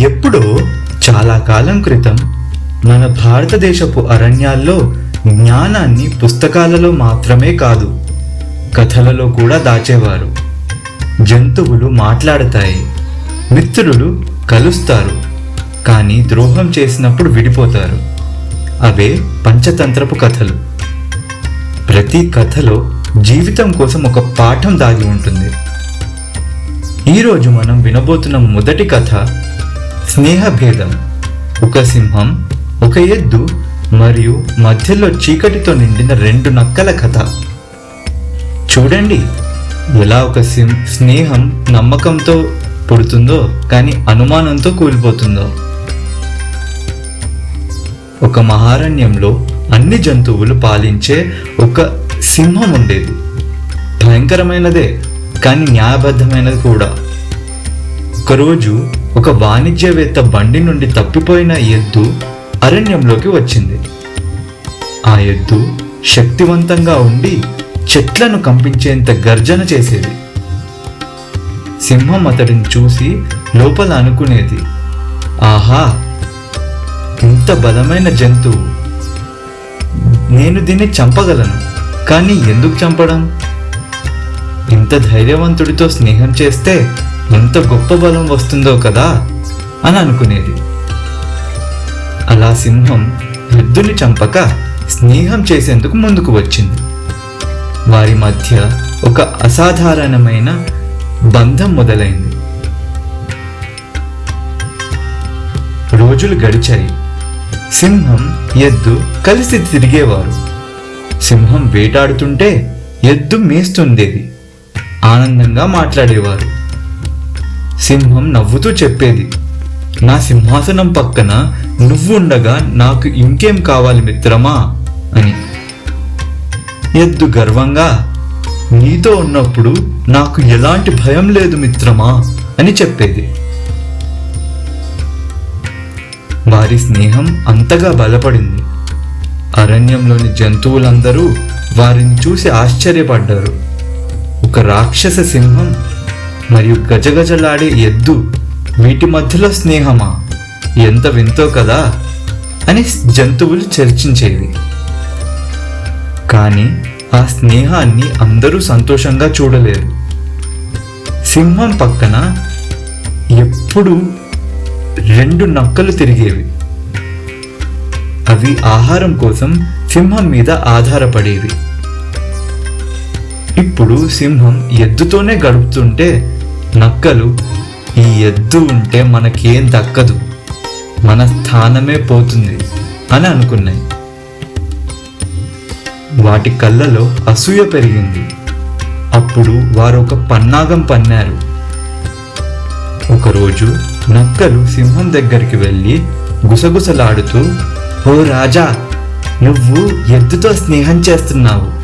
ఎప్పుడో చాలా కాలం క్రితం మన భారతదేశపు అరణ్యాల్లో జ్ఞానాన్ని పుస్తకాలలో మాత్రమే కాదు కథలలో కూడా దాచేవారు. జంతువులు మాట్లాడతాయి మిత్రులు కలుస్తారు కానీ ద్రోహం చేసినప్పుడు విడిపోతారు. అవే పంచతంత్రపు కథలు. ప్రతి కథలో జీవితం కోసం ఒక పాఠం దాగి ఉంటుంది. ఈరోజు మనం వినబోతున్న మొదటి కథ స్నేహభేదం ఒక సింహం ఒక ఎద్దు మరియు మధ్యలో చీకటితో నిండిన రెండు నక్కల కథ. చూడండి ఎలా ఒక సిం స్నేహం నమ్మకంతో పుడుతుందో కానీ అనుమానంతో కూలిపోతుందో. ఒక మహారణ్యంలో అన్ని జంతువులు పాలించే ఒక సింహం ఉండేది. భయంకరమైనదే కానీ న్యాయబద్ధమైనది కూడా. ఒకరోజు ఒక వాణిజ్యవేత్త బండి నుండి తప్పిపోయిన ఎద్దు అరణ్యంలోకి వచ్చింది. ఆ ఎద్దు శక్తివంతంగా ఉండి చెట్లను కంపించేంత గర్జన చేసేది. సింహం అతడిని చూసి లోపల అనుకునేది ఆహా ఇంత బలమైన జంతువు. నేను దీన్ని చంపగలను కానీ ఎందుకు చంపడం? ఇంత ధైర్యవంతుడితో స్నేహం చేస్తే ఎంత గొప్ప బలం వస్తుందో కదా అని అనుకునేది. అలా సింహం ఎద్దుని చంపక స్నేహం చేసేందుకు ముందుకు వచ్చింది. వారి మధ్య ఒక అసాధారణమైన బంధం మొదలైంది. రోజులు గడిచాయి. సింహం ఎద్దు కలిసి తిరిగేవారు. సింహం వేటాడుతుంటే ఎద్దు మేస్తుండేది. ఆనందంగా మాట్లాడేవారు. సింహం నవ్వుతూ చెప్పేది. నా సింహాసనం పక్కన నువ్వు ఉండగా నాకు ఇంకేం కావాలి మిత్రమా? అని. ఎద్దు గర్వంగా నీతో ఉన్నప్పుడు నాకు ఎలాంటి భయం లేదు మిత్రమా? అని చెప్పేది. వారి స్నేహం అంతగా బలపడింది. అరణ్యంలోని జంతువులందరూ వారిని చూసి ఆశ్చర్యపడ్డారు. ఒక రాక్షస సింహం మరియు గజగజలాడే ఎద్దు వీటి మధ్యలో స్నేహమా? ఎంత వింతో కదా? అని జంతువులు చర్చించేవి. కానీ ఆ స్నేహాన్ని అందరూ సంతోషంగా చూడలేరు. సింహం పక్కన ఎప్పుడు రెండు నక్కలు తిరిగేవి. అవి ఆహారం కోసం సింహం మీద ఆధారపడేవి. ఇప్పుడు సింహం ఎద్దుతోనే గడుపుతుంటే నక్కలు ఈ ఎద్దు ఉంటే మనకేం దక్కదు. మన స్థానమే పోతుంది అని అనుకున్నాయి. వాటి కళ్ళలో అసూయ పెరిగింది. అప్పుడు వారు ఒక పన్నాగం పన్నారు. ఒకరోజు నక్కలు సింహం దగ్గరికి వెళ్ళి గుసగుసలాడుతూ ఓ రాజా నువ్వు ఎద్దుతో స్నేహం చేస్తున్నావు.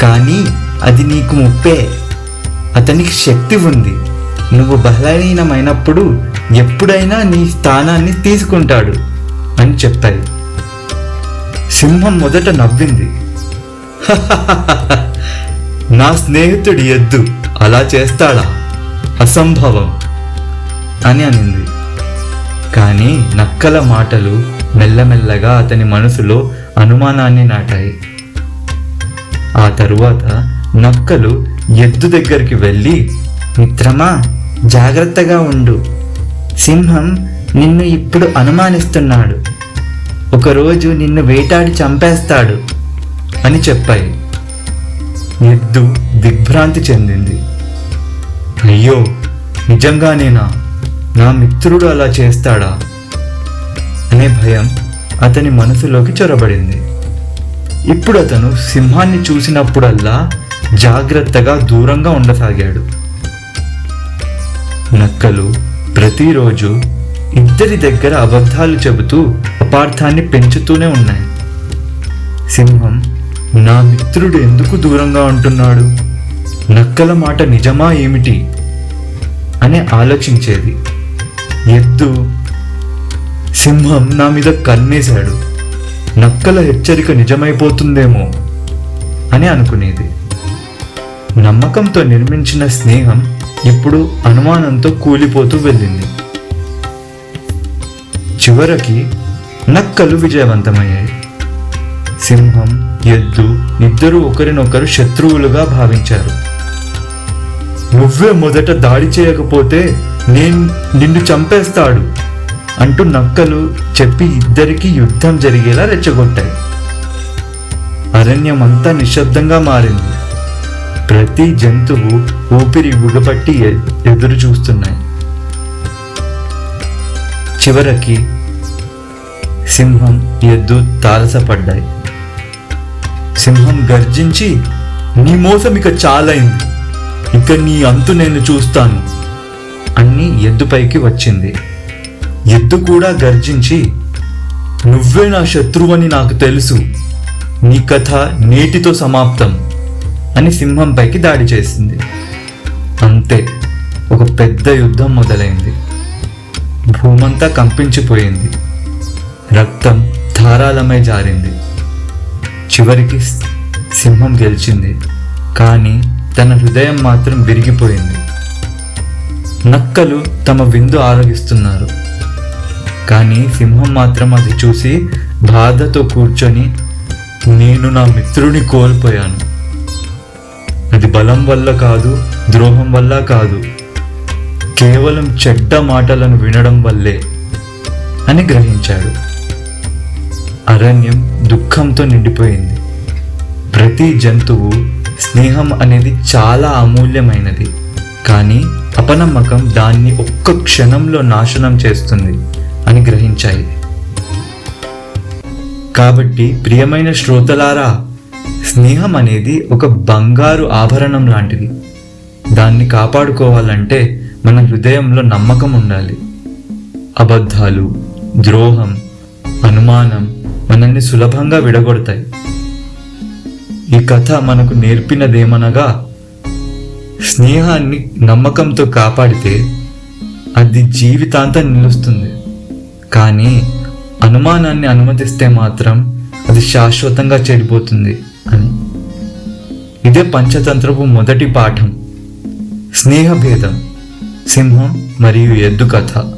కానీ అది నీకు ముప్పే. అతనికి శక్తి ఉంది. నువ్వు బలహీనమైనప్పుడు ఎప్పుడైనా నీ స్థానాన్ని తీసుకుంటాడు అని చెప్పాయి సింహం మొదట నవ్వింది. నా స్నేహితుడి ఎద్దు అలా చేస్తాడా? అసంభవం అని అనింది. కానీ నక్కల మాటలు మెల్లమెల్లగా అతని మనసులో అనుమానాన్ని నాటాయి. ఆ తరువాత నక్కలు ఎద్దు దగ్గరికి వెళ్ళి మిత్రమా జాగ్రత్తగా ఉండు. సింహం నిన్ను ఇప్పుడు అనుమానిస్తున్నాడు. ఒకరోజు నిన్ను వేటాడి చంపేస్తాడు అని చెప్పాయి. ఎద్దు దిగ్భ్రాంతి చెందింది. అయ్యో నిజంగానేనా? నా మిత్రుడు అలా చేస్తాడా? అనే భయం అతని మనసులోకి చొరబడింది. ఇప్పుడు అతను సింహాన్ని చూసినప్పుడల్లా జాగ్రత్తగా దూరంగా ఉండసాగాడు. నక్కలు ప్రతిరోజు ఇద్దరి దగ్గర అబద్ధాలు చెబుతూ అపార్థాన్ని పెంచుతూనే ఉన్నాయి. సింహం నా మిత్రుడు ఎందుకు దూరంగా ఉంటున్నాడు? నక్కల మాట నిజమా ఏమిటి? అని ఆలోచించేది. ఎద్దు సింహం నా మీద కన్నేశాడు. నక్కల హెచ్చరిక నిజమైపోతుందేమో? అని అనుకునేది. నమ్మకంతో నిర్మించిన స్నేహం ఇప్పుడు అనుమానంతో కూలిపోతూ వెళ్ళింది. చివరికి నక్కలు విజయవంతమయ్యాయి. సింహం ఎద్దు ఇద్దరు ఒకరినొకరు శత్రువులుగా భావించారు. నువ్వే మొదట దాడి చేయకపోతే నేను నిన్ను చంపేస్తాడు అంటూ నక్కలు చెప్పి ఇద్దరికి యుద్ధం జరిగేలా రెచ్చగొట్టాయి. అరణ్యం అంతా నిశ్శబ్దంగా మారింది. ప్రతి జంతువు ఊపిరి బిగపట్టి ఎదురు చూస్తున్నాయి. చివరికి సింహం ఎద్దు తారసపడ్డాయి. సింహం గర్జించి నీ మోసం ఇక చాలైంది. ఇక నీ అంతు నేను చూస్తాను. అన్ని ఎద్దుపైకి వచ్చింది. ఎద్దు కూడా గర్జించి నువ్వే నా శత్రువని నాకు తెలుసు. నీ కథ నేటితో సమాప్తం. అని సింహంపైకి దాడి చేసింది. అంతే ఒక పెద్ద యుద్ధం మొదలైంది. భూమంతా కంపించిపోయింది. రక్తం ధారాళమై జారింది. చివరికి సింహం గెలిచింది. కానీ తన హృదయం మాత్రం విరిగిపోయింది. నక్కలు తమ విందు ఆరగిస్తున్నారు. కానీ సింహం మాత్రం అది చూసి బాధతో కూర్చొని నేను నా మిత్రుని కోల్పోయాను. అది బలం వల్ల కాదు ద్రోహం వల్ల కాదు. కేవలం చెడ్డ మాటలను వినడం వల్లే అని గ్రహించాడు. అరణ్యం దుఃఖంతో నిండిపోయింది. ప్రతి జంతువు స్నేహం అనేది చాలా అమూల్యమైనది. కానీ అపనమ్మకం దాన్ని ఒక్క క్షణంలో నాశనం చేస్తుంది అని గ్రహించాయి. కాబట్టి ప్రియమైన శ్రోతలారా స్నేహం అనేది ఒక బంగారు ఆభరణం లాంటిది. దాన్ని కాపాడుకోవాలంటే మన హృదయంలో నమ్మకం ఉండాలి. అబద్ధాలు ద్రోహం అనుమానం మనల్ని సులభంగా విడగొడతాయి. ఈ కథ మనకు నేర్పినదేమనగా స్నేహాన్ని నమ్మకంతో కాపాడితే అది జీవితాంతం నిలుస్తుంది. కానీ అనుమానాన్ని అనుమతిస్తే మాత్రం అది శాశ్వతంగా చెడిపోతుంది. అని. ఇదే పంచతంత్రపు మొదటి పాఠం. స్నేహభేదం సింహం మరియు ఎద్దు కథ.